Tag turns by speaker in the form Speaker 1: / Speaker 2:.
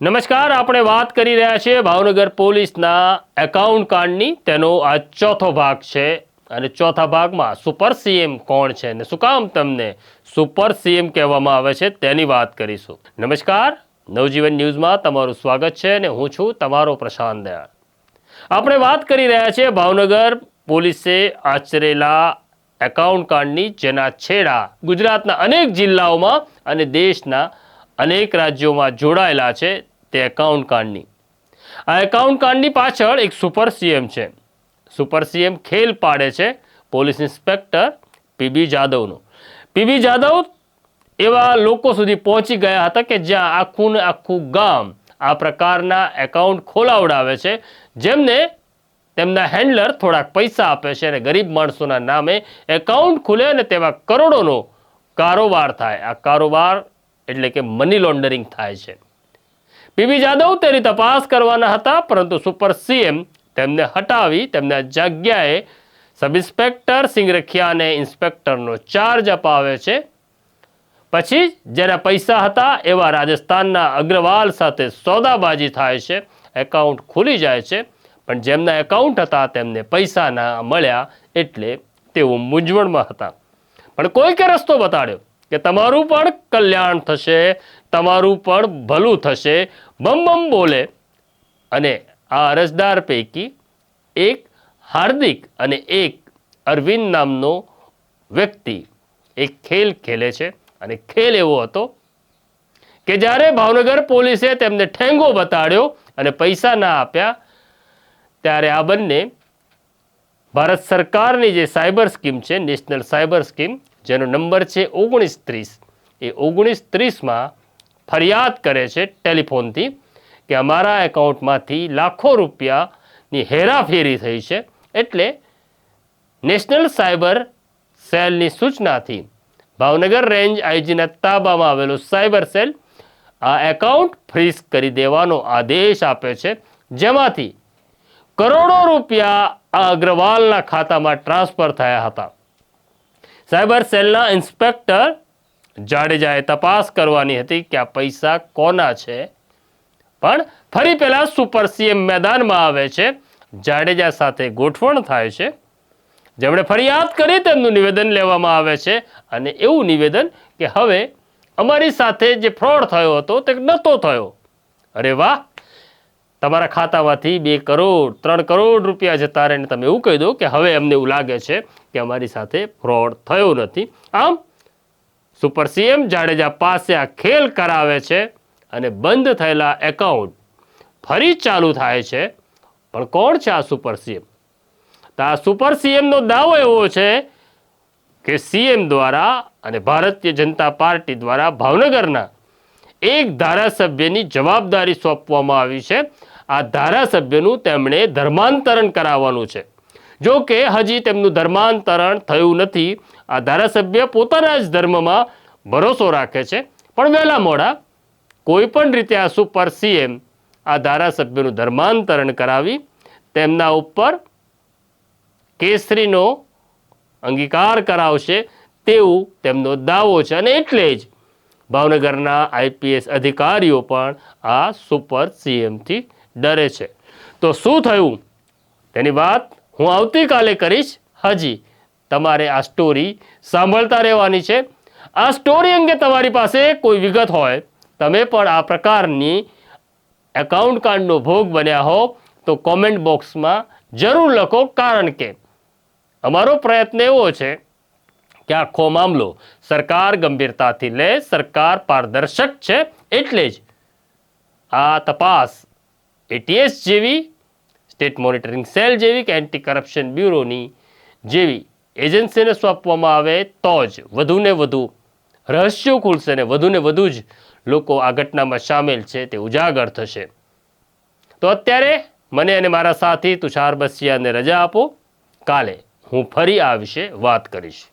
Speaker 1: નમસ્કાર, આપણે વાત કરી રહ્યા છીએ ભાવનગર પોલીસના એકાઉન્ટ કાર્ડની. તેનો આ ચોથો ભાગ છે અને ચોથા ભાગમાં સુપર સીએમ કોણ છે અને શું કામ તમને સુપર સીએમ કહેવામાં આવે છે તેની વાત કરીશું. નમસ્કાર, નવજીવન ન્યૂઝમાં તમારું સ્વાગત છે અને હું છું તમારો પ્રશાંત દયાળ. આપણે વાત કરી રહ્યા છીએ ભાવનગર પોલીસે આચરેલા એકાઉન્ટ કાર્ડની, જેના છેડા ગુજરાતના અનેક જિલ્લાઓમાં અને દેશના અનેક રાજ્યોમાં જોડાયેલા છે. તે એકાઉન્ટ કાર્ડની આ એકાઉન્ટ કાર્ડની પાછળ એક સુપર સીએમ છે. સુપર સીએમ ખેલ પાડે છે પોલીસ ઇન્સ્પેક્ટર પીબી જાદવનું. પીબી જાદવ એવા લોકો સુધી પહોંચી ગયા હતા કે જ્યાં આખું ને આખું ગામ આ પ્રકારના એકાઉન્ટ ખોલાવડાવે છે. જેમને તેમના હેન્ડલર થોડાક પૈસા આપે છે અને ગરીબ માણસોના નામે એકાઉન્ટ ખુલે અને તેમાં કરોડોનો કારોબાર થાય. આ કારોબાર એટલે કે મની લોન્ડરિંગ થાય છે. પીબી જાદવ તેની તપાસ કરવાના હતા, પરંતુ સુપર સીએમ તેમને હટાવી તેમના જગ્યાએ સબ ઇન્સ્પેક્ટર સિંગરખિયાને ઇન્સ્પેક્ટરનો ચાર્જ અપાવે છે. પછી જેના પૈસા હતા એવા રાજસ્થાનના અગ્રવાલ સાથે સોદાબાજી થાય છે, એકાઉન્ટ ખુલી જાય છે, પણ જેમના એકાઉન્ટ હતા તેમને પૈસા ના મળ્યા એટલે તેઓ મૂંઝવણમાં હતા. પણ કોઈકે રસ્તો બતાડ્યો. કે તમારું પણ કલ્યાણ થશે, તમારું પણ ભલું થશે. બમ બમ બોલે. અને આ અરજદાર પૈકી એક હાર્દિક અને એક અરવિંદ નામનો વ્યક્તિ એક ખેલ ખેલે છે. અને ખેલ એવો હતો કે જ્યારે ભાવનગર પોલીસે તેમને ઠેંગો બતાડ્યો અને પૈસા ના આપ્યા, ત્યારે આ બંને ભારત સરકારની જે સાયબર સ્કીમ છે, નેશનલ સાયબર સ્કીમ જેનો નંબર છે ઓગણીસ ત્રીસ. એ ઓગણીસ ત્રીસમાં ફરિયાદ કરે છે ટેલિફોનથી કે અમારા એકાઉન્ટમાંથી લાખો રૂપિયાની હેરાફેરી થઈ છે એટલે નેશનલ સાયબર સેલની સૂચનાથી ભાવનગર રેન્જ આઈજીના તાબામાં આવેલો સાયબર સેલ આ એકાઉન્ટ ફ્રીઝ કરી દેવાનો આદેશ આપે છે. જેમાંથી કરોડો રૂપિયા આ અગ્રવાલના ખાતામાં ટ્રાન્સફર થયા હતા. સાયબર સેલના ઇન્સ્પેક્ટર જાડેજાએ તપાસ કરવાની હતી કે આ પૈસા કોના છે. પણ ફરી પહેલાં સુપર સીએમ મેદાનમાં આવે છે. જાડેજા સાથે ગોઠવણ થાય છે. જેમણે ફરિયાદ કરી તેમનું નિવેદન લેવામાં આવે છે. અને એવું નિવેદન કે હવે અમારી સાથે જે ફ્રોડ થયો હતો તે નહોતો થયો. અરે વાહ! તમારા ખાતામાંથી બે કરોડ, ત્રણ કરોડ રૂપિયા જતા રહે તમે એવું કહી દો કે હવે અમને એવું લાગે છે કે અમારી સાથે ફ્રોડ થયો નથી. આમ, સુપર સીએમ જાડેજા પાસે આ ખેલ કરાવે છે અને બંધ થયેલા એકાઉન્ટ ફરી ચાલુ થાય છે. પણ કોણ છે આ સુપર સીએમ? તો આ સુપર સીએમનો દાવો એવો છે કે સીએમ દ્વારા અને ભારતીય જનતા પાર્ટી દ્વારા ભાવનગરના એક ધારાસભ્યની જવાબદારી સોંપવામાં આવી છે. આ ધારાસભ્યનું તેમણે ધર્માંતરણ કરાવવાનું છે. જો કે હજી તેમનું ધર્માંતરણ થયું નથી. આ ધારાસભ્ય પોતાના જ ધર્મમાં ભરોસો રાખે છે. પણ વહેલા મોડા કોઈ પણ રીતે આ સુપર સીએમ આ ધારાસભ્યનું ધર્માંતરણ કરાવી તેમના ઉપર કેસરીનો અંગીકાર કરાવશે તેવું તેમનો દાવો છે. અને એટલે જ ભાવનગરના આઈપીએસ અધિકારીઓ પણ આ સુપર સીએમથી ડરે છે. તો શું થયું? તેની વાત હું આવતીકાલે કરીશ. હજી, તમારે આ સ્ટોરી સાંભળતા રહેવાની છે. આ સ્ટોરી અંગે તમારી પાસે કોઈ વિગત હોય, તમે પણ આ પ્રકારની એકાઉન્ટ કાર્ડનો ભોગ બન્યા હો, તો કોમેન્ટ બોક્સમાં જરૂર લખો. કારણ કે અમારો પ્રયત્ન એવો છે કે આખો મામલો સરકાર ગંભીરતાથી લે, સરકાર પારદર્શક છે, એટલે જ આ તપાસ એટીએસ જેવી સ્ટેટ મોનિટરિંગ સેલ જેવી કે એન્ટી કરપ્શન બ્યુરોની જેવી એજન્સીને સોંપવામાં આવે તો જ વધુને વધુ રહસ્યો ખુલશે અને વધુને વધુ જ લોકો આ ઘટનામાં સામેલ છે તે ઉજાગર થશે. તો અત્યારે મને અને મારા સાથી તુષાર બસિયાને રજા આપો. કાલે હું ફરી આ વિશે વાત કરીશ.